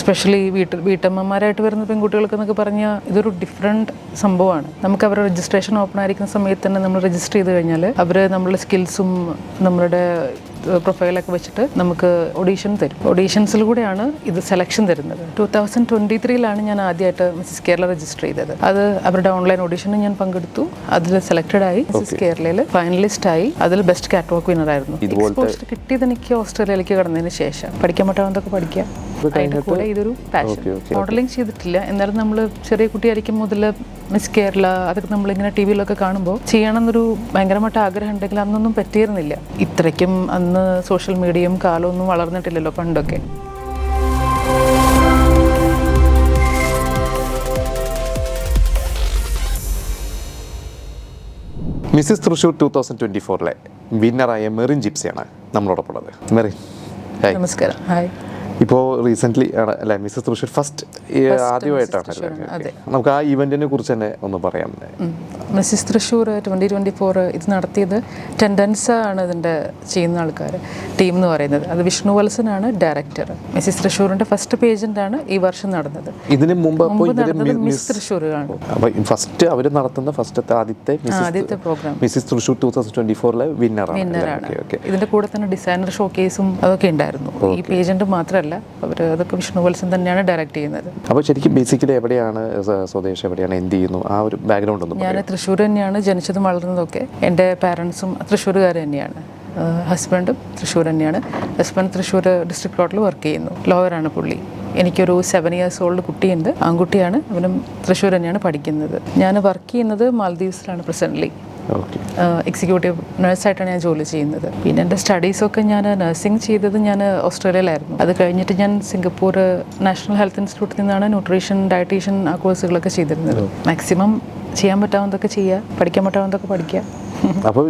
Especially വീട്ട് വീട്ടമ്മമാരായിട്ട് വരുന്ന പെൺകുട്ടികൾക്ക് എന്നൊക്കെ പറഞ്ഞാൽ ഇതൊരു ഡിഫറെന്റ് സംഭവമാണ്. നമുക്ക് അവരുടെ രജിസ്ട്രേഷൻ ഓപ്പൺ ആയിരിക്കുന്ന സമയത്ത് തന്നെ നമ്മൾ രജിസ്റ്റർ ചെയ്ത് കഴിഞ്ഞാൽ അവർ നമ്മളുടെ സ്കിൽസും നമ്മളുടെ പ്രൊഫൈലൊക്കെ വെച്ചിട്ട് നമുക്ക് ഒഡീഷൻ തരും. ഒഡീഷൻസിലൂടെയാണ് ഇത് സെലക്ഷൻ തരുന്നത്. ടൂ തൗസൻഡ് ട്വന്റി ത്രീയിലാണ് ഞാൻ ആദ്യമായിട്ട് മിസ്സസ് കേരള രജിസ്റ്റർ ചെയ്തത്. അത് അവരുടെ ഓൺലൈൻ ഓഡീഷന് ഞാൻ പങ്കെടുത്തു. അതിൽ സെലക്ടഡ് ആയി മിസ്സസ് കേരളയിൽ ഫൈനലിസ്റ്റ് ആയി. അതിൽ ബെസ്റ്റ് കാറ്റ് വാക്ക് വിന്നർ ആയിരുന്നു എക്സ്പോഷർ കിട്ടിയത് എനിക്ക് ഓസ്ട്രേലിയയിലേക്ക് കടന്നതിന് ശേഷം. പഠിക്കാൻ പറ്റാവുന്നതൊക്കെ പഠിക്കാം. കൂടെ ഇതൊരു പാഷൻ മോഡലിംഗ് ചെയ്തിട്ടില്ല. എന്നാലും നമ്മൾ ചെറിയ കുട്ടിയായിരിക്കും മുതൽ മിസ് കേരള അതൊക്കെ നമ്മളിങ്ങനെ ടി വിയിലൊക്കെ കാണുമ്പോൾ ചെയ്യണമെന്നൊരു ഭയങ്കരമായിട്ട് ആഗ്രഹം ഉണ്ടെങ്കിൽ അന്നൊന്നും പറ്റിയിരുന്നില്ല. ഇത്രയ്ക്കും അന്ന് സോഷ്യൽ മീഡിയയും കാലമൊന്നും വളർന്നിട്ടില്ലല്ലോ പണ്ടൊക്കെ. Mrs Thrissur two thousand twenty ഫോറിലെ വിന്നറായ മെറിൻ ജിപ്സിയാണ് നമ്മളോടൊപ്പം ഉള്ളത്. മെറിൻ ഹായ് നമസ്കാരം. ഹായ് ഇപ്പോൾ റീസെന്റ്ലി ആണ് അല്ലേ മിസ്സസ് തൃശ്ശൂർ ഫസ്റ്റ് ആദ്യമായിട്ടാണ് തൃശ്ശൂർ? നമുക്ക് ആ ഇവന്റിനെ കുറിച്ച് തന്നെ ഒന്ന് പറയാം. Mrs Thrissur twenty twenty four ഇത് നടത്തിയത് ടെൻഡൻസ ആണ് ഇതിന്റെ ചെയ്യുന്ന ആൾക്കാർ ടീം എന്ന് പറയുന്നത്. അത് വിഷ്ണു വത്സനാണ് ഡയറക്ടർ മിസ്സിസ് തൃശ്ശൂരിന്റെ ഫസ്റ്റ് പേജന്റാണ് ഈ വർഷം നടന്നത്? ഇതിന് മുമ്പ് മിസ് തൃശ്ശൂരാണ് അപ്പോൾ ഫസ്റ്റ് അവർ നടത്തുന്ന ഫസ്റ്റത്തെ ആദ്യത്തെ ആദ്യത്തെ programme Mrs Thrissur two thousand twenty ഫോറിലെ വിന്നറാണ് ഇതിന്റെ കൂടെ തന്നെ ഡിസൈനർ ഷോ കേസും അതൊക്കെ ഉണ്ടായിരുന്നു. ഈ പേജന്റ് മാത്രമല്ല അവർ അതൊക്കെ വിഷ്ണു വത്സൻ തന്നെയാണ് ഡയറക്ട് ചെയ്യുന്നത്. അപ്പോൾ ശരിക്കും ബേസിക്കലി എവിടെയാണ് സ്വദേശം എവിടെയാണ് എന്ത് ചെയ്യുന്നു? ആ ഒരു ബാക്ക്ഗ്രൗണ്ട് ഒന്നും ഞാൻ തൃശ്ശൂർ തന്നെയാണ് ജനിച്ചതും വളർന്നതൊക്കെ. എന്റെ പാരൻസും തൃശ്ശൂരുകാർ തന്നെയാണ്. ഹസ്ബൻഡും തൃശ്ശൂർ തന്നെയാണ്. ഹസ്ബൻഡ് തൃശ്ശൂർ ഡിസ്ട്രിക്ട് കോർട്ടിൽ വർക്ക് ചെയ്യുന്നു. ലോയറാണ് പുള്ളി. എനിക്കൊരു സെവൻ ഇയേഴ്സ് ഓൾഡ് കുട്ടിയുണ്ട്. ആൺകുട്ടിയാണ്. അവനും തൃശ്ശൂർ തന്നെയാണ് പഠിക്കുന്നത്. ഞാൻ വർക്ക് ചെയ്യുന്നത് മാലദ്വീപ്സിലാണ് പ്രസന്റ്ലി എക്സിക്യൂട്ടീവ് നഴ്സായിട്ടാണ് ഞാൻ ജോലി ചെയ്യുന്നത്. പിന്നെ എന്റെ സ്റ്റഡീസൊക്കെ ഞാൻ നഴ്സിംഗ് ചെയ്തത് ഞാൻ ഓസ്ട്രേലിയയിലായിരുന്നു. അത് കഴിഞ്ഞിട്ട് ഞാൻ സിംഗപ്പൂർ നാഷണൽ ഹെൽത്ത് ഇൻസ്റ്റിറ്റ്യൂട്ടിൽ നിന്നാണ് ന്യൂട്രീഷൻ ഡയറ്റീഷ്യൻ ആ കോഴ്സുകളൊക്കെ ചെയ്തിരുന്നത്. മാക്സിമം ചെയ്യാൻ പറ്റാവുന്നതൊക്കെ ചെയ്യുക പഠിക്കാൻ പറ്റാവുന്നതൊക്കെ പഠിക്കുക. അപ്പോൾ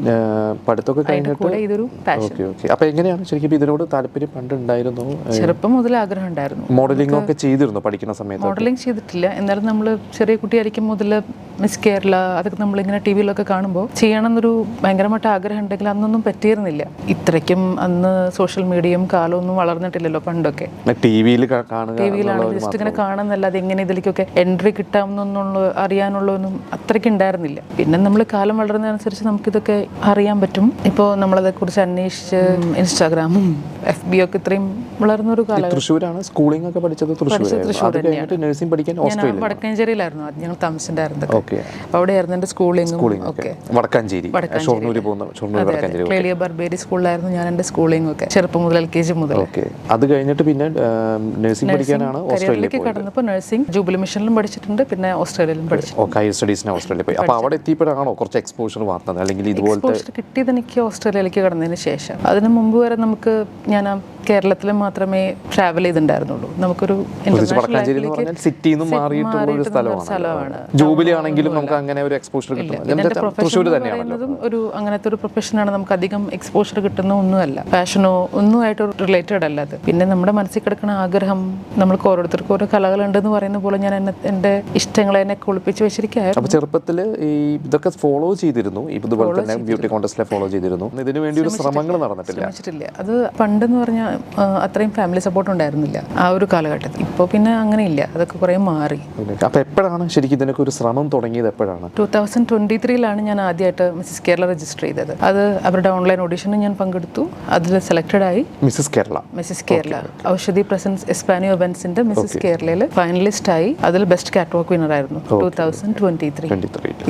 പഠിത്തമൊക്കെ കഴിഞ്ഞിട്ട് ഇതൊരു ഓക്കെ ഓക്കെ. അപ്പോൾ എങ്ങനെയാണ് ശരിക്കും ഇതിനോട് താല്പര്യം പണ്ട് ഉണ്ടായിരുന്നു? ചെറുപ്പം മുതൽ ആഗ്രഹം ഉണ്ടായിരുന്നു. മോഡലിംഗ് ഒക്കെ ചെയ്തിരുന്നു പഠിക്കുന്ന സമയത്ത്? മോഡലിംഗ് ചെയ്തിട്ടില്ല. എന്നാലും നമ്മൾ ചെറിയ കുട്ടിയായിരിക്കും മുതൽ മിസ് കേരള അതൊക്കെ നമ്മളിങ്ങനെ ടി വിയിലൊക്കെ കാണുമ്പോൾ ചെയ്യണമെന്നൊരു ഭയങ്കരമായിട്ട് ആഗ്രഹം ഉണ്ടെങ്കിൽ അന്നൊന്നും പറ്റിയിരുന്നില്ല. ഇത്രയ്ക്കും അന്ന് സോഷ്യൽ മീഡിയയും കാലമൊന്നും വളർന്നിട്ടില്ലല്ലോ പണ്ടൊക്കെ. ടി വിയിൽ കാണുക ടി വിയിലാണ് ജസ്റ്റ് ഇങ്ങനെ കാണുന്നല്ലാതെ എങ്ങനെ ഇതിലേക്കൊക്കെ എൻട്രി കിട്ടാമെന്നുള്ള അറിയാനുള്ളതൊന്നും അത്രയ്ക്ക് ഉണ്ടായിരുന്നില്ല. പിന്നെ നമ്മൾ കാലം വളരുന്നതനുസരിച്ച് നമുക്കിതൊക്കെ അറിയാൻ പറ്റും. ഇപ്പോൾ നമ്മളതേക്കുറിച്ച് അന്വേഷിച്ച് ഇൻസ്റ്റാഗ്രാമും എഫ് ബി ഒക്കെ ഇത്രയും വളർന്ന ഒരു കാലം തൃശ്ശൂരാണ് സ്കൂളിംഗ് ഒക്കെ പഠിച്ചത് തൃശ്ശൂർ അത് നഴ്സിംഗ് പഠിക്കാൻ ഓസ്ട്രേലിയ വടക്കഞ്ചേരിയിലായിരുന്നു ആദ്യം. ഞങ്ങൾ താമസിച്ചിട്ടുണ്ടായിരുന്നത് ആയിരുന്നു അപ്പോൾ അവിടെയായിരുന്നു എന്റെ സ്കൂളിംഗ് ഒക്കെ. വടക്കാഞ്ചേരി. ഷൊർണൂർ പോകുന്ന ഷൊർണൂർ വടക്കാഞ്ചേരി ക്ലേലിയ ബർബേരി സ്കൂളിലായിരുന്നു ഞാൻ എന്റെ സ്കൂളിംഗ് ഒക്കെ. ചെറുപ്പം മുതൽ എൽ കെ ജി മുതൽ. ഓക്കെ അത് കഴിഞ്ഞിട്ട് പിന്നെ നഴ്സിംഗ് പഠിക്കാനാണ് കടന്നപ്പോൾ നഴ്സിംഗ് ജൂബിലി മിഷനിലും പഠിച്ചിട്ടുണ്ട്. പിന്നെ ഓസ്ട്രേലിയയിലും പഠിച്ചു. ഹയർ സ്റ്റഡീസിന് ഓസ്ട്രേലിയ പോയി. അപ്പോൾ അവിടെ എത്തിയപ്പോഴാണോ കുറച്ച് എക്സ്പോഷർ വാർത്തത് അല്ലെങ്കിൽ ഇതുപോലത്തെ കിട്ടിയത് എനിക്ക് ഓസ്ട്രേലിയയിലേക്ക് കടന്നതിന് ശേഷം. അതിന് മുമ്പ് വരെ നമുക്ക് ഞാൻ കേരളത്തിൽ മാത്രമേ ട്രാവൽ ചെയ്തിട്ടുണ്ടായിരുന്നുള്ളൂ. നമുക്കൊരു സ്ഥലമാണ്. സ്ഥലമാണ്. ജൂബിലി ആണെങ്കിലും നമുക്ക് അങ്ങനെ ഒരു എക്സ്പോഷർ കിട്ടും. ഒരു അങ്ങനത്തെ ഒരു പ്രൊഫഷനാണ് നമുക്ക് അധികം എക്സ്പോഷർ കിട്ടുന്ന ഒന്നുമല്ല. ഫാഷനോ ഒന്നുമായിട്ട് റിലേറ്റഡ് അല്ല അത്. പിന്നെ നമ്മുടെ മനസ്സിൽ കിടക്കുന്ന ആഗ്രഹം നമ്മൾക്ക് ഓരോരുത്തർക്കും ഓരോ കലകളുണ്ടെന്ന് പറയുന്ന പോലെ ഞാൻ എന്നെ എന്റെ ഇഷ്ടങ്ങളെ എന്നെ കുളിപ്പിച്ച് വെച്ചിരിക്കുകയായിരുന്നു. ചെറുപ്പത്തിൽ ഈ ഇതൊക്കെ ഫോളോ ചെയ്തിരുന്നു. ഇതുപോലെ തന്നെ ബ്യൂട്ടി കോൺടെസ്റ്റിലെ ഫോളോ ചെയ്തിരുന്നു. ഇതിനു വേണ്ടി ഒരു ശ്രമങ്ങൾ നടന്നിട്ടില്ല. ശ്രമിച്ചിട്ടില്ല. അത് പണ്ടെന്ന് പറഞ്ഞാൽ അത്രയും ഫാമിലി സപ്പോർട്ട് ഉണ്ടായിരുന്നില്ല. ആ ഒരു കാലഘട്ടത്തിൽ. ഇപ്പോൾ പിന്നെ അങ്ങനെ ഇല്ല അതൊക്കെ കുറേ മാറി. അപ്പൊ എപ്പോഴാണ് ശരിക്കും ഇതിനൊക്കെ ഒരു ശ്രമം തുടങ്ങിയത്? എപ്പോഴാണ്? ടൂ തൗസൻഡ് ട്വന്റി ത്രീയിലാണ് ഞാൻ ആദ്യമായിട്ട് മിസ്സസ് കേരള രജിസ്റ്റർ ചെയ്തത്. അത് അവരുടെ ഓൺലൈൻ ഓഡീഷനും ഞാൻ പങ്കെടുത്തു. അതിൽ സെലക്ടഡ് ആയി Mrs Kerala Mrs Kerala Oushadhi presents Espanio ഇവന്റ്സിന്റെ Mrs കേരളയിൽ ഫൈനലിസ്റ്റ് ആയി അതിൽ ബെസ്റ്റ് കാറ്റ് വാക്ക് വിന്നർ ആയിരുന്നു ടൂ തൗസൻഡ് ട്വന്റി ത്രീ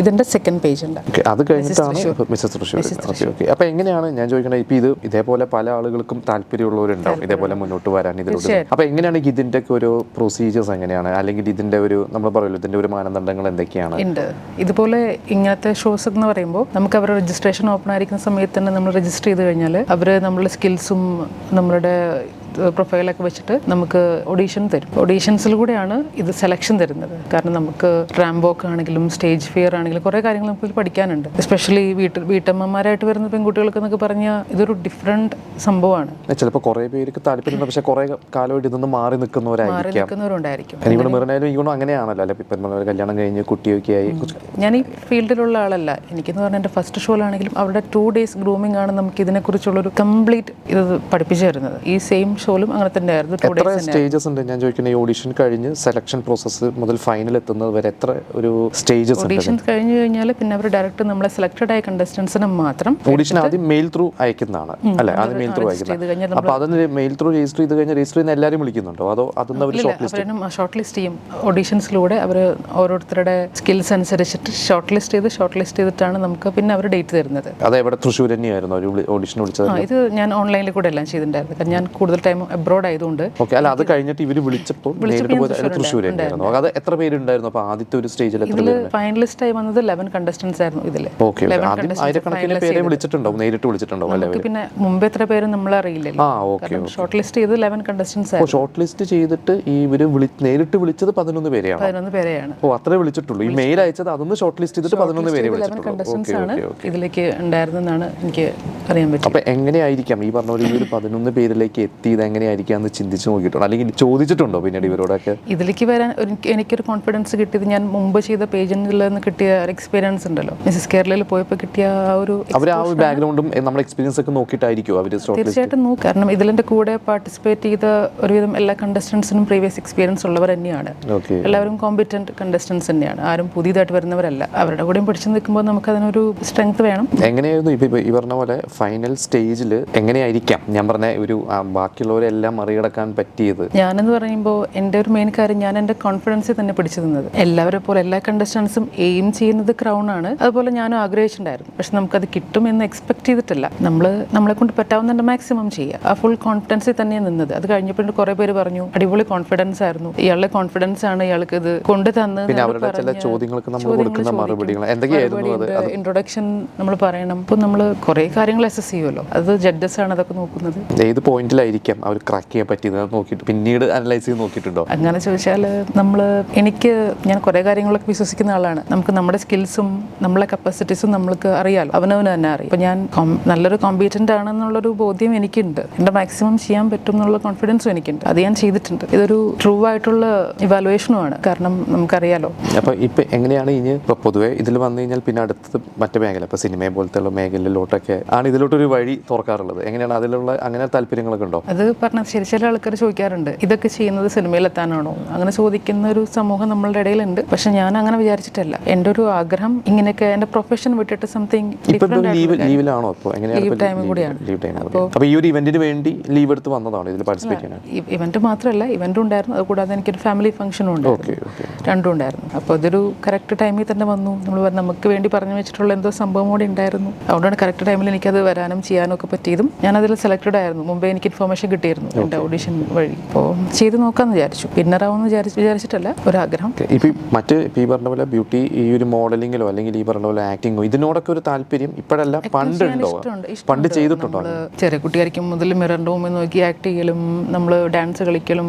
ഇതിന്റെ സെക്കൻഡ് പേജ് ഉണ്ട്. അത് കഴിഞ്ഞിട്ടാണ് മിസ്സസ് തൃശ്ശൂർ. Okay okay. അപ്പൊ എങ്ങനെയാണ് ഞാൻ ചോദിക്കണത് ഇപ്പൊ ഇത് ഇതേപോലെ പല ആളുകൾക്കും താല്പര്യമുള്ളവരുണ്ടാവും ഇതേപോലെ മുന്നോട്ട് വരാൻ ഇതിലൂടെ. അപ്പൊ എങ്ങനെയാണ് ഇതിന്റെ ഒക്കെ ഒരു പ്രൊസീജിയേഴ്സ് എങ്ങനെയാണ്? അല്ലെങ്കിൽ ഇതിന്റെ ഒരു നമ്മൾ പറയുമല്ലോ ഇതിന്റെ ഒരു മാനദണ്ഡങ്ങൾ എന്തൊക്കെയാണ്? ഉണ്ട്. ഇതുപോലെ ഇങ്ങനത്തെ ഷോസ് എന്ന് പറയുമ്പോൾ നമുക്ക് അവരുടെ രജിസ്ട്രേഷൻ ഓപ്പൺ ആയിരിക്കുന്ന സമയത്ത് തന്നെ നമ്മൾ രജിസ്റ്റർ ചെയ്ത് കഴിഞ്ഞാൽ അവർ നമ്മളുടെ സ്കിൽസും നമ്മളുടെ പ്രൊഫൈലൊക്കെ വെച്ചിട്ട് നമുക്ക് ഒഡീഷൻ തരും. ഒഡീഷൻസിലൂടെയാണ് ഇത് സെലക്ഷൻ തരുന്നത്. കാരണം നമുക്ക് റാംബോക്ക് ആണെങ്കിലും സ്റ്റേജ് ഫിയർ ആണെങ്കിലും കുറേ കാര്യങ്ങൾ നമുക്ക് പഠിക്കാനുണ്ട്. എസ്പെഷ്യലി വീട്ടിൽ വീട്ടമ്മമാരായിട്ട് വരുന്ന പെൺകുട്ടികൾക്ക് എന്നൊക്കെ പറഞ്ഞാൽ ഇതൊരു ഡിഫറെന്റ് സംഭവമാണ്. ചിലപ്പോൾ കുറേ പേർക്ക് താല്പര്യമുണ്ട്. പക്ഷേ കുറേ കാലമായിട്ട് ഇതൊന്നും മാറി നിൽക്കുന്നവരായിരിക്കും. നിൽക്കുന്നവരുണ്ടായിരിക്കും. അങ്ങനെയാണല്ലോ. അല്ലെ കല്യാണം കഴിഞ്ഞ് കുട്ടിയൊക്കെ ആയി. ഞാൻ ഈ ഫീൽഡിലുള്ള ആളല്ല. എനിക്കെന്ന് പറഞ്ഞാൽ എന്റെ ഫസ്റ്റ് ഷോയിലാണെങ്കിലും അവരുടെ ടു ഡേയ്സ് ഗ്രൂമിംഗ് ആണ് നമുക്ക് ഇതിനെക്കുറിച്ചുള്ളൊരു കംപ്ലീറ്റ് ഇത് പഠിപ്പിച്ചു തരുന്നത്. ഈ സെയിം ഷോയിലും അങ്ങനെ തന്നെയായിരുന്നു ടു എത്ര സ്റ്റേജസ് ഉണ്ട്? ഞാൻ ചോദിക്കുന്നത് ഓഡിഷൻ കഴിഞ്ഞ് സെലക്ഷൻ പ്രോസസ്സ് മുതൽ ഫൈനൽ എത്തുന്നത് വരെ എത്ര ഒരു സ്റ്റേജസ് ഉണ്ട് കഴിഞ്ഞു കഴിഞ്ഞ് കഴിഞ്ഞാൽ പിന്നെ അവർ ഡയറക്റ്റ് നമ്മളെ സെലക്ടഡ് ആയ കണ്ടസ്റ്റൻസിനെ മാത്രം ഓഡിഷൻ ആദ്യം മെയിൽ ത്രൂ അയക്കുന്നതാണ്. അല്ലേ? ആദ്യം മെയിൽ ത്രൂ അയക്കുന്നത്. അപ്പോൾ അതിന് മെയിൽ ത്രൂ രജിസ്റ്റർ ചെയ്ത് കഴിഞ്ഞാൽ രജിസ്റ്റർ ചെയ്യുന്ന എല്ലാവരും വിളിക്കുന്നുണ്ടോ? അതോ അതൊന്നും അവർ ഷോർട്ട് ലിസ്റ്റ് ഷോർട്ട് ലിസ്റ്റ് ചെയ്യും. ഓഡീഷൻസിലൂടെ അവർ ഓരോരുത്തരുടെ സ്കിൽസ് അനുസരിച്ചിട്ട് ഷോർട്ട് ലിസ്റ്റ് ചെയ്ത് ഷോർട്ട് ലിസ്റ്റ് ചെയ്തിട്ടാണ് നമുക്ക് പിന്നെ അവർ ഡേറ്റ് തരുന്നത്. അത് എവിടെ തൃശ്ശൂർ തന്നെയായിരുന്നു ഓഡിഷൻ വിളിച്ചത് ഇത് ഞാൻ ഓൺലൈനിൽ കൂടെ എല്ലാം ചെയ്തിട്ടുണ്ടായിരുന്നു. കാരണം ഞാൻ കൂടുതൽ ടൈം എബ്രോഡ് ആയതുകൊണ്ട് ഓക്കെ അല്ല അത് കഴിഞ്ഞിട്ട് ഇവർ വിളിച്ചപ്പോൾ തൃശ്ശൂർ അത് എത്ര പേരുണ്ടായിരുന്നു? അപ്പൊ ആദ്യത്തെ ഒരു സ്റ്റേജിൽ ഇതിൽ ഫൈനലിസ്റ്റ് ആയി വന്നത് ലെവൻ കണ്ടസ്റ്റൻസ് ആയിരുന്നു ഇതിൽ ആയിരക്കണക്കിന് പേരെ വിളിച്ചിട്ടുണ്ടാവും നേരിട്ട് വിളിച്ചിട്ടുണ്ടാവും അല്ലേ? പിന്നെ മുമ്പ് എത്ര പേര് നമ്മൾ അറിയില്ലല്ലോ. ഷോർട്ട് ലിസ്റ്റ് ചെയ്ത് ലെവൻ കണ്ടസ്റ്റൻസ് ഷോർട്ട് ലിസ്റ്റ് ചെയ്തിട്ട് ഇവർ നേരിട്ട് വിളിച്ചത് പതിനൊന്ന് പേരെയാണ്? പതിനൊന്ന് പേരെയാണ്. ഓ അത്രേ വിളിച്ചിട്ടുള്ളൂ. ഈ മെയിൽ അയച്ചത് അതൊന്ന് ഷോർട്ട് ലിസ്റ്റ് ചെയ്തിട്ട് പതിനൊന്ന് പേരെ വിളിച്ചിട്ടുള്ളൂ. ഇതിലേക്ക് ഉണ്ടായിരുന്നെന്നാണ് എനിക്ക് അറിയാൻ പറ്റും അപ്പൊ എങ്ങനെയായിരിക്കാം ഈ പറഞ്ഞ പോലെ ഈ ഒരു പതിനൊന്ന് പേരിലേക്ക് എത്തിയത്? എങ്ങനെയായിരിക്കാം എന്ന് ചിന്തിച്ചു നോക്കിയിട്ടുണ്ട്? അല്ലെങ്കിൽ ചോദിച്ചിട്ടുണ്ടോ പിന്നീട് ഇവരോടൊക്കെ? ഇതിലേക്ക് വരാൻ എനിക്കൊരു കോൺഫിഡൻസ് കിട്ടിയത് ഞാൻ മുമ്പ് ചെയ്ത പേജിൽ നിന്ന് കിട്ടിയ എക്സ്പീരിയൻസ് ഉണ്ടല്ലോ. മിസ്സസ് കേരളയിൽ പോയപ്പോൾ കിട്ടിയ ആ ഒരു അവർ ആ ഒരു ബാക്ക്ഗ്രൗണ്ടും നമ്മുടെ എക്സ്പീരിയൻസ് ഒക്കെ നോക്കിയിട്ടായിരിക്കും അവർ തീർച്ചയായിട്ടും നോക്കും. കാരണം ഇതിലെന്റെ കൂടെ പാർട്ടിസിപ്പേറ്റ് ചെയ്ത ഒരുവിധം എല്ലാ കണ്ടസ്റ്റൻസിനും പ്രീവിയസ് എക്സ്പീരിയൻസ് ഉള്ളവർ തന്നെയാണ്. എല്ലാവരും കോമ്പിറ്റന്റ് കണ്ടസ്റ്റൻസ് തന്നെയാണ്. ആരും പുതിയതായിട്ട് വരുന്നവരല്ല. അവരുടെ കൂടെയും പിടിച്ചു നിൽക്കുമ്പോൾ നമുക്ക് അതിനൊരു സ്ട്രെങ്ത് വേണം. എങ്ങനെയായിരുന്നു ഇപ്പൊ ഈ പറഞ്ഞ പോലെ ഫൈനൽ സ്റ്റേജിൽ എങ്ങനെയായിരിക്കാം? ഞാൻ പറഞ്ഞ ഒരു ആ, ബാക്കിയുള്ളവരെല്ലാം മറികടക്കാൻ പറ്റിയത്? ഞാനെന്ന് പറയുമ്പോൾ എന്റെ ഒരു മെയിൻ കാര്യം ഞാൻ എന്റെ കോൺഫിഡൻസിൽ തന്നെ പിടിച്ചു നിന്നത്. എല്ലാവരെ പോലെ എല്ലാ കണ്ടസ്റ്റൻസും എയിം ചെയ്യുന്നത് ക്രൗൺ ആണ്. അതുപോലെ ഞാനും ആഗ്രഹിച്ചിട്ടുണ്ടായിരുന്നു. പക്ഷെ നമുക്കത് കിട്ടും എന്ന് എക്സ്പെക്ട് ചെയ്തിട്ടില്ല. നമ്മൾ നമ്മളെ കൊണ്ട് പറ്റാവുന്നതിന്റെ മാക്സിമം ചെയ്യുക. ആ ഫുൾ കോൺഫിഡൻസിൽ തന്നെയാണ് നിന്നത്. അത് കഴിഞ്ഞപ്പോൾ കുറേ പേര് പറഞ്ഞു അടിപൊളി കോൺഫിഡൻസ് ആയിരുന്നു. ഇയാളുടെ കോൺഫിഡൻസ് ആണ് ഇയാൾക്ക് ഇത് കൊണ്ടു തന്ന് ചില ചോദ്യങ്ങൾക്ക് നമ്മൾ കൊടുക്കുന്ന മറുപടികൾ എന്തൊക്കെയായിരുന്നു ഇൻട്രൊഡക്ഷൻ നമ്മൾ പറയണം. ഇപ്പൊ നമ്മൾ കുറേ കാര്യങ്ങൾ അസസ് ചെയ്യുമല്ലോ അത് ജഡ്ജസ് ആണ് അതൊക്കെ നോക്കുന്നത്. ഏത് പോയിന്റിലായിരിക്കാം അവർ ക്രാക്ക് ചെയ്യാൻ പറ്റിയത് നോക്കിയിട്ട് പിന്നീട് അനലൈസ് ചെയ്ത് നോക്കിയിട്ടുണ്ടോ? അങ്ങനെ ചോദിച്ചാൽ നമ്മൾ എനിക്ക് ഞാൻ കുറേ കാര്യങ്ങളൊക്കെ വിശ്വസിക്കുന്ന ആളാണ്. നമുക്ക് നമ്മുടെ സ്കിൽസും നമ്മളെ കപ്പാസിറ്റീസും നമ്മൾക്ക് അറിയാലോ. അവനവന് തന്നെ അറിയാം. അപ്പോൾ ഞാൻ നല്ലൊരു കോമ്പീറ്റന്റ് ആണെന്നുള്ളൊരു ബോധ്യം എനിക്കുണ്ട്. എന്റെ മാക്സിമം ചെയ്യാൻ പറ്റും എന്നുള്ള കോൺഫിഡൻസും എനിക്കുണ്ട്. അത് ഞാൻ ചെയ്തിട്ടുണ്ട്. ഇതൊരു ട്രൂ ആയിട്ടുള്ള ഇവാലുവേഷനുമാണ് കാരണം നമുക്കറിയാലോ. അപ്പോൾ ഇപ്പം എങ്ങനെയാണ് ഇനി ഇപ്പോൾ പൊതുവെ ഇതിൽ വന്നു കഴിഞ്ഞാൽ പിന്നെ അടുത്തത് മറ്റു മേഖല. ഇപ്പോൾ സിനിമയെ പോലത്തെ ഉള്ള മേഖലയിലോട്ടൊക്കെ ആണ് ഇതിലോട്ടൊരു വഴി തുറക്കാറുള്ളത്. എങ്ങനെയാണ് അതിലുള്ള അങ്ങനെ താല്പര്യങ്ങളൊക്കെ ഉണ്ടോ? അത് പറഞ്ഞ ശരി ചില ആൾക്കാർ ചോദിക്കാറുണ്ട് ഇതൊക്കെ ചെയ്യുന്നത് സിനിമയിലെത്താനാണോ? അങ്ങനെ ചോദിക്കുന്ന ഒരു സമൂഹം നമ്മളുടെ ഇടയിലുണ്ട്. പക്ഷെ ഞാൻ അങ്ങനെ വിചാരിച്ചിട്ടല്ല. എന്റെ ഒരു ആഗ്രഹം ഇങ്ങനെയൊക്കെ എന്റെ പ്രൊഫഷൻ വിട്ടിട്ട് സംതിങ് ലീവ് ലീവിലാണോ Leave കൂടിയാണ്. അപ്പോൾ ഈ ഒരു ഇവന്റിന് വേണ്ടി ലീവ് എടുത്ത് വന്നതാണ് ഇതിൽ പാർട്ടിസിപ്പേറ്റ് ചെയ്യാൻ ഇവന്റ് മാത്രമല്ല ഇവന്റ് ഉണ്ടായിരുന്നു. അതുകൂടാതെ എനിക്കൊരു ഫാമിലി ഫംഗ്ഷനും ഉണ്ട്. രണ്ടും ഉണ്ടായിരുന്നു. അപ്പോൾ അതൊരു കറക്റ്റ് ടൈമിൽ തന്നെ വന്നു. നമ്മൾ നമുക്ക് വേണ്ടി പറഞ്ഞു വെച്ചിട്ടുള്ള എന്തോ സംഭവം കൂടി ഉണ്ടായിരുന്നു. അതുകൊണ്ടാണ് കറക്റ്റ് ടൈമിൽ എനിക്കത് വരാനും ചെയ്യാനും ഒക്കെ പറ്റിയതും ഞാൻ അതിൽ സെലക്റ്റഡ് ആയിരുന്നു. മുമ്പേ എനിക്ക് ഇൻഫർമേഷൻ കിട്ടിയിരുന്നു എന്റെ ഓഡിഷൻ വഴി. അപ്പോൾ ചെയ്ത് നോക്കാമെന്ന് വിചാരിച്ചു. വിന്നറാവുമെന്ന് വിചാരിച്ച് വിചാരിച്ചിട്ടല്ല ഒരാഗ്രഹം. ഇപ്പൊ മറ്റ് ഈ പറഞ്ഞ പോലെ ബ്യൂട്ടി ഈ ഒരു മോഡലിങ്ങിലോ അല്ലെങ്കിൽ ഈ പറഞ്ഞ പോലെ ആക്ടിങ്ങോ ഇതിനോടൊക്കെ ഒരു താല്പര്യം ഇപ്പോഴല്ല പണ്ടുണ്ടോ പണ്ട് ചെയ്തിട്ടുണ്ടോ? ചെറിയ കുട്ടിയായിരിക്കും മുതൽ മിററിന്റെ മുമ്പിൽ നോക്കി ആക്ട് ചെയ്യലും നമ്മൾ ഡാൻസ് കളിക്കലും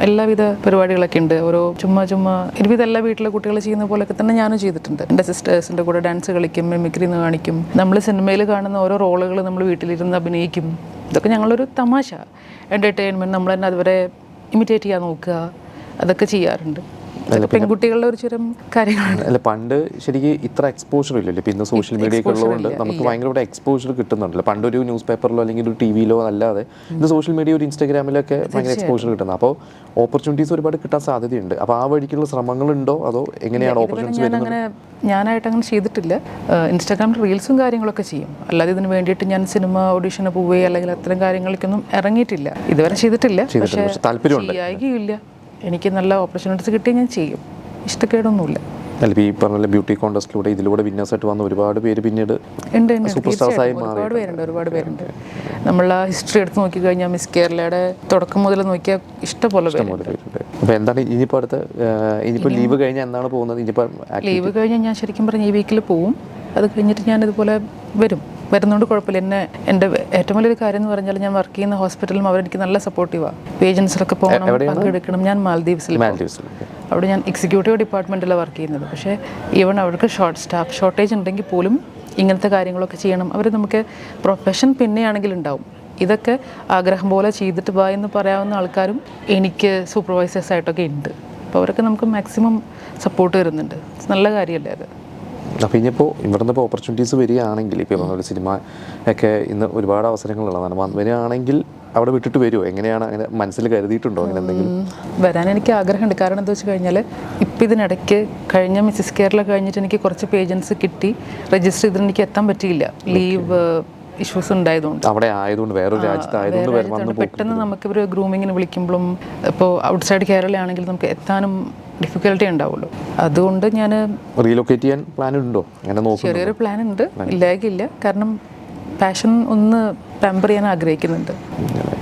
എല്ലാവിധ പരിപാടികളൊക്കെ ഉണ്ട്. ഓരോ ചുമ്മാ ചുമ്മാ ഒരുവിധ എല്ലാ വീട്ടിലെ കുട്ടികൾ ചെയ്യുന്ന പോലെയൊക്കെ തന്നെ ഞാനും ചെയ്തിട്ടുണ്ട്. എന്റെ സിസ്റ്റേഴ്സിന്റെ കൂടെ ഡാൻസ് കളിക്കും മിമിക്രി എന്ന് കാണിക്കും. നമ്മൾ സിനിമയിൽ കാണുന്ന ഓരോ റോളുകൾ നമ്മൾ വീട്ടിലിരുന്ന് അഭിനയിക്കും. ഇതൊക്കെ ഞങ്ങളൊരു തമാശ. എന്റർടൈൻമെന്റ് നമ്മൾ തന്നെ അതുവരെ ഇമിറ്റേറ്റ് ചെയ്യാൻ നോക്കുക. അതൊക്കെ ചെയ്യാറുണ്ട്. പെൺകുട്ടികളുടെ ഒരു ചെറിയ കാര്യങ്ങളാണ്. അല്ല പണ്ട് ശരിക്കും ഇത്ര എക്സ്പോഷർ ഇല്ലല്ലോ. ഇപ്പൊ ഇന്ന് സോഷ്യൽ മീഡിയ ഒക്കെ ഉള്ളതുകൊണ്ട് നമുക്ക് ഭയങ്കര എക്സ്പോഷർ കിട്ടുന്നുണ്ടല്ലോ. പണ്ട് ഒരു ന്യൂസ് പേപ്പറിലോ അല്ലെങ്കിൽ ഒരു ടി വിയിലോ അല്ലാതെ ഇന്ന് സോഷ്യൽ മീഡിയ ഒരു ഇൻസ്റ്റാഗ്രാമിലൊക്കെ ഭയങ്കര എക്സ്പോഷർ കിട്ടുന്നത് അപ്പോൾ ഓപ്പർച്യൂണിറ്റീസ് ഒരുപാട് കിട്ടാൻ സാധ്യതയുണ്ട്. അപ്പോൾ ആ വഴിക്കുള്ള ശ്രമങ്ങളുണ്ടോ? അതോ എങ്ങനെയാണ് ഓപ്പർച്യൂണിറ്റീസ് അങ്ങനെ ഞാനായിട്ട് അങ്ങനെ ചെയ്തിട്ടില്ല. ഇൻസ്റ്റാഗ്രാമിൽ റീൽസും കാര്യങ്ങളൊക്കെ ചെയ്യും. അല്ലാതെ ഇതിന് വേണ്ടിയിട്ട് ഞാൻ സിനിമ ഓഡിഷന് പോവുകയോ അല്ലെങ്കിൽ അത്തരം കാര്യങ്ങൾക്കൊന്നും ഇറങ്ങിയിട്ടില്ല. ഇതുവരെ ചെയ്തിട്ടില്ല. താല്പര്യം പക്ഷെ ചെയ്യായികയില്ല എനിക്ക് നല്ല ഓപ്പർച്യൂണിറ്റീസ് കിട്ടിയാൽ ഞാൻ ചെയ്യും. ഇഷ്ടക്കേടൊന്നുമില്ല. അല്ല ഈ പറഞ്ഞ ബ്യൂട്ടി കോൺടെസ്റ്റിലൂടെ ഇതിലൂടെ വിന്നേഴ്സ് ആയിട്ട് വന്ന ഒരുപാട് പേര് പിന്നീട് ഉണ്ട് ഒരുപാട് പേരുണ്ട് ഒരുപാട് പേരുണ്ട്. നമ്മൾ ആ ഹിസ്റ്ററി എടുത്ത് നോക്കി കഴിഞ്ഞാൽ മിസ് കേരളയുടെ തുടക്കം മുതൽ നോക്കിയാൽ ഇഷ്ടംപോലെ പേരുണ്ട്. അപ്പോൾ എന്താണ് ഇനിയിപ്പോൾ അടുത്ത ഇനിയിപ്പോൾ ലീവ് കഴിഞ്ഞാൽ എന്താണ് പോകുന്നത്? ഇനിയിപ്പോൾ ലീവ് കഴിഞ്ഞാൽ ഞാൻ ശരിക്കും പറഞ്ഞാൽ ഈ വീക്കിൽ പോവും. അത് കഴിഞ്ഞിട്ട് ഞാൻ ഇതുപോലെ വരും. വരുന്നതുകൊണ്ട് കുഴപ്പമില്ല. എന്നെ എന്റെ ഏറ്റവും വലിയൊരു കാര്യം എന്ന് പറഞ്ഞാൽ ഞാൻ വർക്ക് ചെയ്യുന്ന ഹോസ്പിറ്റലും അവരെനിക്ക് നല്ല സപ്പോർട്ടീവാണ് പേജൻസിലൊക്കെ പോകണം പങ്കെടുക്കണം. ഞാൻ മാൽദീവ്സിൽ അവിടെ ഞാൻ എക്സിക്യൂട്ടീവ് ഡിപ്പാർട്ട്മെന്റിലാണ് വർക്ക് ചെയ്യുന്നത്. പക്ഷേ ഈവൺ അവർക്ക് ഷോർട്ട് സ്റ്റാഫ് ഷോർട്ടേജ് ഉണ്ടെങ്കിൽ പോലും ഇങ്ങനത്തെ കാര്യങ്ങളൊക്കെ ചെയ്യണം. അവർ നമുക്ക് പ്രൊഫഷൻ പിന്നെയാണെങ്കിൽ ഉണ്ടാവും. ഇതൊക്കെ ആഗ്രഹം പോലെ ചെയ്തിട്ട് വാ എന്ന് പറയാവുന്ന ആൾക്കാരും എനിക്ക് സൂപ്പർവൈസേഴ്സ് ആയിട്ടൊക്കെ ഉണ്ട്. അപ്പോൾ അവരൊക്കെ നമുക്ക് മാക്സിമം സപ്പോർട്ട് തരുന്നുണ്ട്. നല്ല കാര്യമല്ലേ അത്? അപ്പോൾ ഇനിയിപ്പോൾ ഇവിടുന്ന് ഇപ്പോൾ ഓപ്പർച്യൂണിറ്റീസ് വരികയാണെങ്കിൽ ഇപ്പോൾ പറഞ്ഞ ഒരു സിനിമ ഒക്കെ ഇന്ന് ഒരുപാട് അവസരങ്ങളുള്ളതാണ്. വരികയാണെങ്കിൽ അവിടെ വിട്ടിട്ട് വരുമോ എങ്ങനെയാണ് അങ്ങനെ മനസ്സിൽ കരുതിയിട്ടുണ്ടോ അങ്ങനെ എന്തെങ്കിലും? വരാൻ എനിക്ക് ആഗ്രഹമുണ്ട്. കാരണം എന്താ വെച്ച് കഴിഞ്ഞാൽ ഇപ്പം ഇതിനിടയ്ക്ക് കഴിഞ്ഞ മിസ്സിസ് കേരള കഴിഞ്ഞിട്ട് എനിക്ക് കുറച്ച് പേജൻസ് കിട്ടി. രജിസ്റ്റർ ചെയ്തിട്ട് എനിക്ക് എത്താൻ പറ്റിയില്ല. ലീവ് ഇഷ്യൂസ് ഉണ്ടായതുകൊണ്ട്. അവിടെ ആയതുകൊണ്ട് വേറൊരു രാജ്യത്ത് ആയതുകൊണ്ട് വേറെ വരെ വന്ന് രാജ്യത്താണ് പെട്ടെന്ന് നമുക്ക് ഇവർ ഗ്രൂമിങ്ങിന് വിളിക്കുമ്പോഴും ഇപ്പോൾ ഔട്ട്സൈഡ് കേരള ആണെങ്കിൽ നമുക്ക് എത്താനും ഡിഫിക്കൽട്ടി ഉണ്ടാവുള്ളൂ. അതുകൊണ്ട് ഞാൻ റീലൊക്കേറ്റ് ചെയ്യാൻ പ്ലാൻ ഉണ്ടോ? അങ്ങനെ ചെറിയൊരു പ്ലാൻ ഉണ്ട്. ഇല്ലാകില്ല കാരണം പാഷൻ ഒന്ന് ടെമ്പർ ചെയ്യാൻ ആഗ്രഹിക്കുന്നുണ്ട്.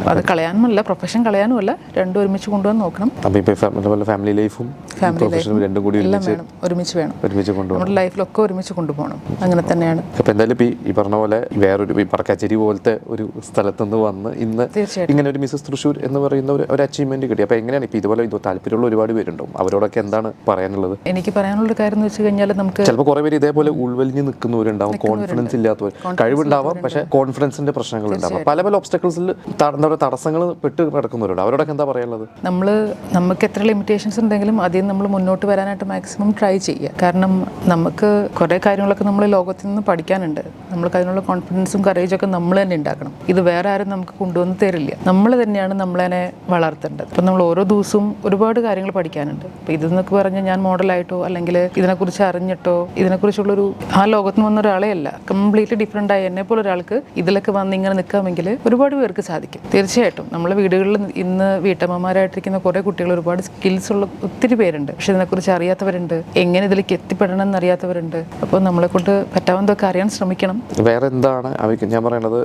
അത് കളയാനുമല്ല പ്രൊഫഷൻ കളയാനുമല്ല. രണ്ടും ഒരുമിച്ച് കൊണ്ടുവന്ന് നോക്കണം. അപ്പോൾ ഇപ്പോൾ ഫാമിലി ലൈഫും പ്രൊഫഷനും രണ്ടും കൂടി ഒരുമിച്ച് വേണം. ഒരുമിച്ച് വേണം. നമ്മുടെ ലൈഫിലൊക്കെ ഒരുമിച്ച് കൊണ്ടുപോകണം. അങ്ങനെ തന്നെയാണ്. അപ്പോൾ എന്തായാലും ഈ പറഞ്ഞ പോലെ വേറൊരു ഈ പറക്കാച്ചേരി പോലത്തെ ഒരു സ്ഥലത്തുനിന്ന് വന്ന് ഇന്ന് ഇങ്ങനെ ഒരു മിസ്സസ് തൃശ്ശൂർ എന്ന് പറയുന്ന ഒരു അച്ചീവ്മെന്റ് കിട്ടി. അപ്പോൾ എങ്ങനെയാണ് ഇപ്പോൾ ഇതുപോലെ ഇത് താല്പര്യമുള്ള ഒരുപാട് പേരുണ്ടാവും. അവരോടൊക്കെ എന്താണ് പറയാനുള്ളത്? എനിക്ക് പറയാനുള്ള കാര്യം എന്ന് വെച്ച് കഴിഞ്ഞാൽ നമുക്ക് ചിലപ്പോൾ കുറേ പേര് ഇതേപോലെ ഉൾവലിഞ്ഞ് നിൽക്കുന്നവരുണ്ടാവും. കോൺഫിഡൻസ് ഇല്ലാത്തവർ. കഴിവുണ്ടാവാം പക്ഷേ കോൺഫിഡൻസിന്റെ പ്രശ്നങ്ങളുണ്ടാവാം. പല പല ഒബ്സ്റ്റക്കിൾസിൽ എന്താ തടസ്സങ്ങൾ പെട്ട് കിടക്കുന്നവരുണ്ട്. അവരോടൊക്കെ എന്താ പറയാനുള്ളത്? നമ്മൾ നമുക്ക് എത്ര ലിമിറ്റേഷൻസ് ഉണ്ടെങ്കിലും അതിൽ നമ്മൾ മുന്നോട്ട് വരാനായിട്ട് മാക്സിമം ട്രൈ ചെയ്യുക. കാരണം നമുക്ക് കുറേ കാര്യങ്ങളൊക്കെ നമ്മൾ ലോകത്തിൽ നിന്ന് പഠിക്കാനുണ്ട്. നമ്മൾക്ക് അതിനുള്ള കോൺഫിഡൻസും കറേജും ഒക്കെ നമ്മൾ തന്നെ ഉണ്ടാക്കണം. ഇത് വേറെ ആരും നമുക്ക് കൊണ്ടുവന്ന് തരില്ല. നമ്മൾ തന്നെയാണ് നമ്മളതിനെ വളർത്തേണ്ടത്. അപ്പം നമ്മൾ ഓരോ ദിവസവും ഒരുപാട് കാര്യങ്ങൾ പഠിക്കാനുണ്ട്. അപ്പോൾ ഇതെന്നൊക്കെ പറഞ്ഞാൽ ഞാൻ മോഡലായിട്ടോ അല്ലെങ്കിൽ ഇതിനെക്കുറിച്ച് അറിഞ്ഞിട്ടോ ഇതിനെക്കുറിച്ചുള്ളൊരു ആ ലോകത്ത് നിന്ന് വന്ന ഒരാളെ അല്ല. കംപ്ലീറ്റ്ലി ഡിഫറെന്റ് ആയി എന്നെ പോലെ ഒരാൾക്ക് ഇതിലൊക്കെ വന്ന് ഇങ്ങനെ നിൽക്കാമെങ്കിൽ ഒരുപാട് പേർക്ക് സാധിക്കും. തീർച്ചയായിട്ടും നമ്മളെ വീടുകളിൽ ഇന്ന് വീട്ടമ്മമാരായിട്ടിരിക്കുന്ന കുറേ കുട്ടികൾ ഒരുപാട് സ്കിൽസ് ഉള്ള ഒത്തിരി പേരുണ്ട്. പക്ഷെ ഇതിനെക്കുറിച്ച് അറിയാത്തവരുണ്ട്. എങ്ങനെ ഇതിലേക്ക് എത്തിപ്പെടണം എന്നറിയാത്തവരുണ്ട്. അപ്പോൾ നമ്മളെ കൊണ്ട് പറ്റാവുന്നതൊക്കെ അറിയാൻ ശ്രമിക്കണം. വേറെ എന്താണ് അവയ്ക്ക് ഞാൻ പറയണത്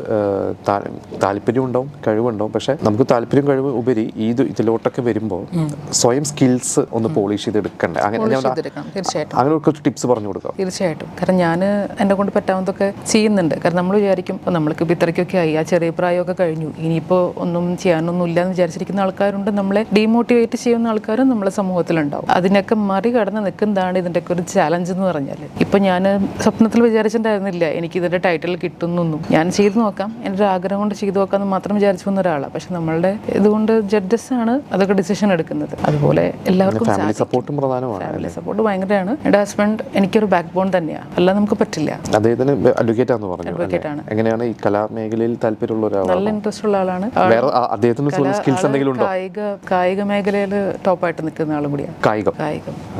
താല്പര്യം ഉണ്ടാവും കഴിവുണ്ടാവും. പക്ഷെ നമുക്ക് താല്പര്യം കഴിവ് ഉപരി ഈ ഇത് ഇതിലോട്ടൊക്കെ വരുമ്പോൾ സ്വയം സ്കിൽസ് ഒന്ന് പോളിഷ് ചെയ്ത് എടുക്കണ്ടേ അങ്ങനെ അങ്ങനെ കുറച്ച് ടിപ്സ് പറഞ്ഞു കൊടുക്കാം. തീർച്ചയായിട്ടും. കാരണം ഞാൻ എന്നെ കൊണ്ട് പറ്റാവുന്നതൊക്കെ ചെയ്യുന്നുണ്ട്. കാരണം നമ്മൾ വിചാരിക്കും ഇപ്പോൾ നമ്മൾക്ക് ഇപ്പോൾ ഇത്രയ്ക്കൊക്കെ ആയി. ആ ചെറിയ പ്രായമൊക്കെ കഴിഞ്ഞു. ഇനിയിപ്പോൾ ഒന്നും ചെയ്യാനൊന്നും ഇല്ല എന്ന് വിചാരിച്ചിരിക്കുന്ന ആൾക്കാരുണ്ട്. നമ്മളെ ഡീമോട്ടിവേറ്റ് ചെയ്യുന്ന ആൾക്കാരും നമ്മളെ സമൂഹത്തിലുണ്ടാവും അതിനൊക്കെ മറികടന്ന് നിൽക്കുന്നതാണ് ഇതിന്റെയൊക്കെ ഒരു ചാലഞ്ച് എന്ന് പറഞ്ഞാൽ ഇപ്പം ഞാൻ സ്വപ്നത്തിൽ വിചാരിച്ചിട്ടുണ്ടായിരുന്നില്ല എനിക്ക് ഇതിന്റെ ടൈറ്റിൽ കിട്ടുന്നൊന്നും. ഞാൻ ചെയ്തു നോക്കാം. എന്റെ ഒരു ആഗ്രഹം കൊണ്ട് ചെയ്തു നോക്കാമെന്ന് മാത്രം വിചാരിച്ചു വന്ന ഒരാളാണ് പക്ഷെ നമ്മളുടെ ഇതുകൊണ്ട് ജഡ്ജസ് ആണ് അതൊക്കെ ഡിസിഷൻ എടുക്കുന്നത്. അതുപോലെ എല്ലാവർക്കും സപ്പോർട്ടും പ്രധാനമാണ് ഫാമിലി സപ്പോർട്ട് ഭയങ്കരമാണ്. എന്റെ ഹസ്ബൻഡ് എനിക്കൊരു ബാക്ക് ബോൺ തന്നെയാണ് അല്ല നമുക്ക് പറ്റില്ല. അദ്ദേഹത്തിന് അഡ്വക്കേറ്റ് ആണെന്ന് പറഞ്ഞു അഡ്വക്കേറ്റ് ആണ്. എങ്ങനെയാണ് ഈ കലാമേഖലയിൽ താല്പര്യമുള്ള ഒരാളാണ്? നല്ല ഇൻട്രസ്റ്റ് ഉള്ള ആളാണ്. അദ്ദേഹത്തിന് സ്കിൽസ് എന്തെങ്കിലും ഉണ്ടോ? കായിക കായിക മേഖലയിൽ ടോപ്പായിട്ട് നിൽക്കുന്ന ആളും കൂടിയാണ്. കായികം.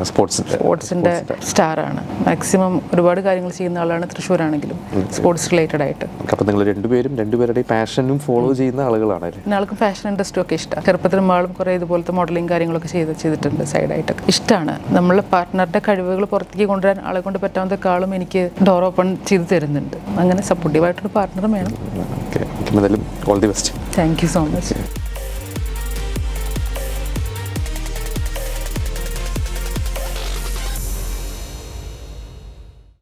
സ്പോർട്സ് സ്പോർട്സിന്റെ സ്റ്റാർ ആണ് മാക്സിമം ഒരുപാട് കാര്യങ്ങൾ ചെയ്യുന്ന ആളാണ് തൃശ്ശൂരാണെങ്കിലും സ്പോർട്സ് റിലേറ്റഡ് ആയിട്ട്. അപ്പോൾ നിങ്ങൾ രണ്ടുപേരും രണ്ടുപേരുടെ പാഷനും ഫോളോ ചെയ്യുന്ന ആളുകളാണ് ആൾക്കും ഫാഷൻ ഇൻഡസ്ട്രി ഒക്കെ ഇഷ്ടം. ചെറുപ്പത്തിലും ആളും കുറേ ഇതുപോലത്തെ മോഡലിംഗ് കാര്യങ്ങളൊക്കെ ചെയ്ത് ചെയ്തിട്ടുണ്ട് സൈഡായിട്ടൊക്കെ. ഇഷ്ടമാണ് നമ്മളെ പാർട്ട്ണറുടെ കഴിവുകൾ പുറത്തേക്ക് കൊണ്ടുവരാൻ ആളെ കൊണ്ട് പറ്റാവുന്ന കാളും എനിക്ക് ഡോർ ഓപ്പൺ ചെയ്ത് തരുന്നുണ്ട്. അങ്ങനെ സപ്പോർട്ടീവായിട്ടൊരു പാർട്ട്ണറും വേണം. All the best. Thank you so much